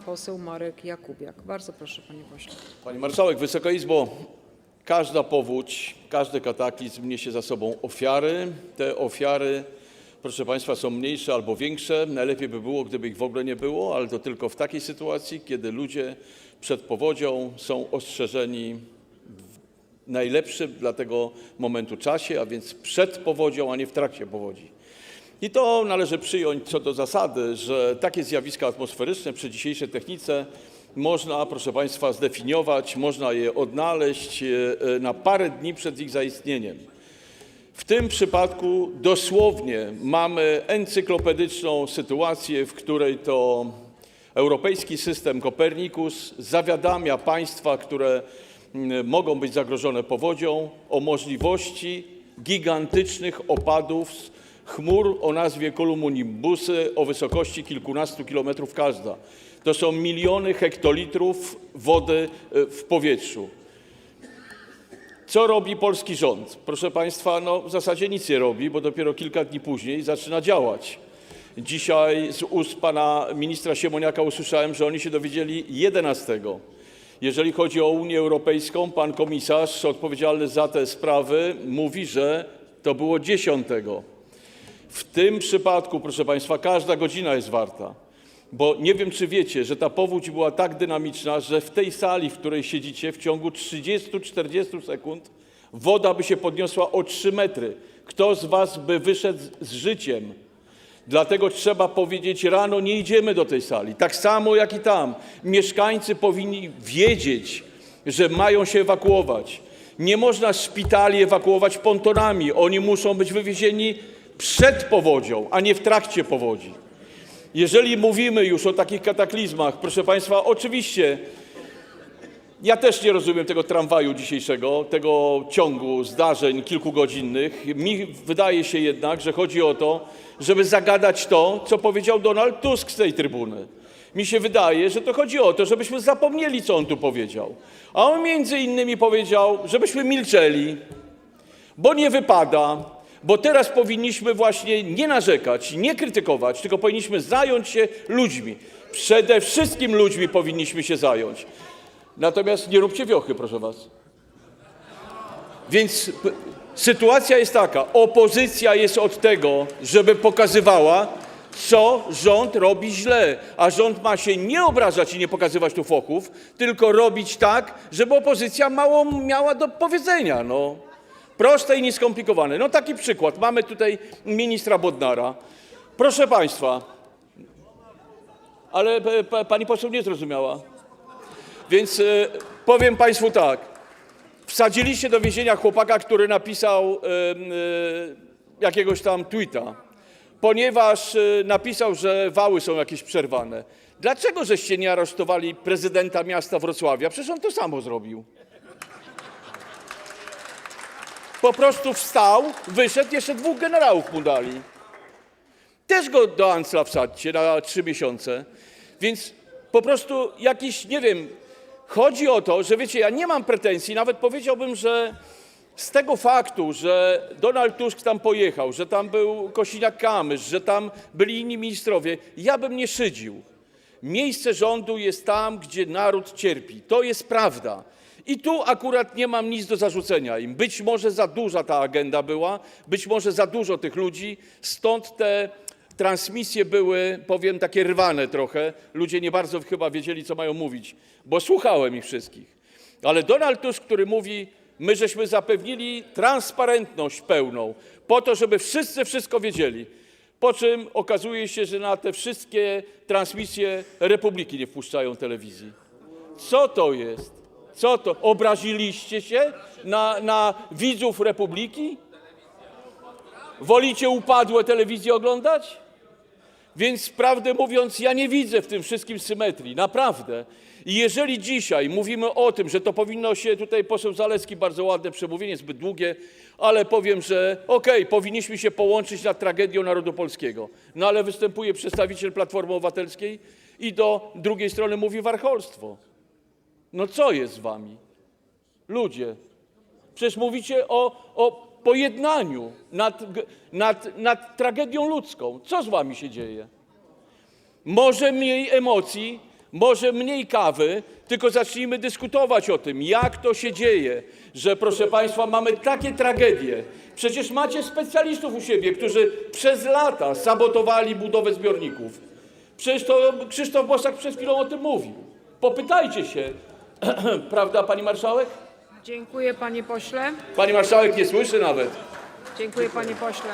poseł Marek Jakubiak. Bardzo proszę, panie pośle. Pani Marszałek, Wysoka Izbo, każda powódź, każdy kataklizm niesie za sobą ofiary. Te ofiary, proszę Państwa, są mniejsze albo większe. Najlepiej by było, gdyby ich w ogóle nie było, ale to tylko w takiej sytuacji, kiedy ludzie przed powodzią są ostrzeżeni w najlepszym dla tego momentu czasie, a więc przed powodzią, a nie w trakcie powodzi. I to należy przyjąć co do zasady, że takie zjawiska atmosferyczne przy dzisiejszej technice można, proszę Państwa, zdefiniować, można je odnaleźć e, e, na parę dni przed ich zaistnieniem. W tym przypadku dosłownie mamy encyklopedyczną sytuację, w której to europejski system Kopernikus zawiadamia państwa, które mogą być zagrożone powodzią, o możliwości gigantycznych opadów chmur o nazwie cumulonimbusy o wysokości kilkunastu kilometrów każda. To są miliony hektolitrów wody e, w powietrzu. Co robi polski rząd? Proszę Państwa, no w zasadzie nic nie robi, bo dopiero kilka dni później zaczyna działać. Dzisiaj z ust pana ministra Siemoniaka usłyszałem, że oni się dowiedzieli 11. Jeżeli chodzi o Unię Europejską, pan komisarz odpowiedzialny za te sprawy mówi, że to było 10. W tym przypadku, proszę Państwa, każda godzina jest warta. Bo nie wiem, czy wiecie, że ta powódź była tak dynamiczna, że w tej sali, w której siedzicie, w ciągu 30-40 sekund woda by się podniosła o 3 metry. Kto z Was by wyszedł z życiem? Dlatego trzeba powiedzieć rano, nie idziemy do tej sali. Tak samo jak i tam. Mieszkańcy powinni wiedzieć, że mają się ewakuować. Nie można szpitali ewakuować pontonami. Oni muszą być wywiezieni przed powodzią, a nie w trakcie powodzi. Jeżeli mówimy już o takich kataklizmach, proszę Państwa, oczywiście ja też nie rozumiem tego tramwaju dzisiejszego, tego ciągu zdarzeń kilkugodzinnych. Mi wydaje się jednak, że chodzi o to, żeby zagadać to, co powiedział Donald Tusk z tej trybuny. Mi się wydaje, że to chodzi o to, żebyśmy zapomnieli, co on tu powiedział. A on między innymi powiedział, żebyśmy milczeli, bo nie wypada, bo teraz powinniśmy właśnie nie narzekać, nie krytykować, tylko powinniśmy zająć się ludźmi. Przede wszystkim ludźmi powinniśmy się zająć. Natomiast nie róbcie wiochy, proszę was. Więc sytuacja jest taka: opozycja jest od tego, żeby pokazywała, co rząd robi źle, a rząd ma się nie obrażać i nie pokazywać tu foków, tylko robić tak, żeby opozycja mało miała do powiedzenia. No. Proste i nieskomplikowane. No taki przykład. Mamy tutaj ministra Bodnara. Proszę Państwa, ale p- p- pani poseł nie zrozumiała. Więc e, powiem Państwu tak. Wsadziliście do więzienia chłopaka, który napisał e, e, jakiegoś tam tweeta, ponieważ e, napisał, że wały są jakieś przerwane. Dlaczego żeście nie aresztowali prezydenta miasta Wrocławia? Przecież on to samo zrobił. Po prostu wstał, wyszedł, jeszcze dwóch generałów mu dali. Też go do Ancla wsadźcie na trzy miesiące. Więc po prostu jakiś, nie wiem, chodzi o to, że wiecie, ja nie mam pretensji, nawet powiedziałbym, że z tego faktu, że Donald Tusk tam pojechał, że tam był Kosiniak-Kamysz, że tam byli inni ministrowie, ja bym nie szydził. Miejsce rządu jest tam, gdzie naród cierpi. To jest prawda. I tu akurat nie mam nic do zarzucenia im. Być może za duża ta agenda była, być może za dużo tych ludzi, stąd te transmisje były, powiem, takie rwane trochę. Ludzie nie bardzo chyba wiedzieli, co mają mówić, bo słuchałem ich wszystkich. Ale Donald Tusk, który mówi, my żeśmy zapewnili transparentność pełną, po to, żeby wszyscy wszystko wiedzieli. Po czym okazuje się, że na te wszystkie transmisje Republiki nie wpuszczają telewizji. Co to jest? Co to? Obraziliście się na, na widzów Republiki? Wolicie upadłe telewizje oglądać? Więc prawdę mówiąc, ja nie widzę w tym wszystkim symetrii, naprawdę. I jeżeli dzisiaj mówimy o tym, że to powinno się, tutaj poseł Zalewski bardzo ładne przemówienie, zbyt długie, ale powiem, że okej, powinniśmy się połączyć nad tragedią narodu polskiego. No ale występuje przedstawiciel Platformy Obywatelskiej i do drugiej strony mówi warcholstwo. No co jest z wami? Ludzie, przecież mówicie o, o pojednaniu nad, nad, nad tragedią ludzką. Co z wami się dzieje? Może mniej emocji, Może mniej kawy, tylko zacznijmy dyskutować o tym, jak to się dzieje, że proszę Państwa, mamy takie tragedie. Przecież macie specjalistów u siebie, którzy przez lata sabotowali budowę zbiorników. Przecież to Krzysztof Bosak przed chwilą o tym mówił. Popytajcie się, prawda, pani marszałek? Dziękuję panie pośle. Pani marszałek nie słyszy nawet. Dziękuję panie pośle.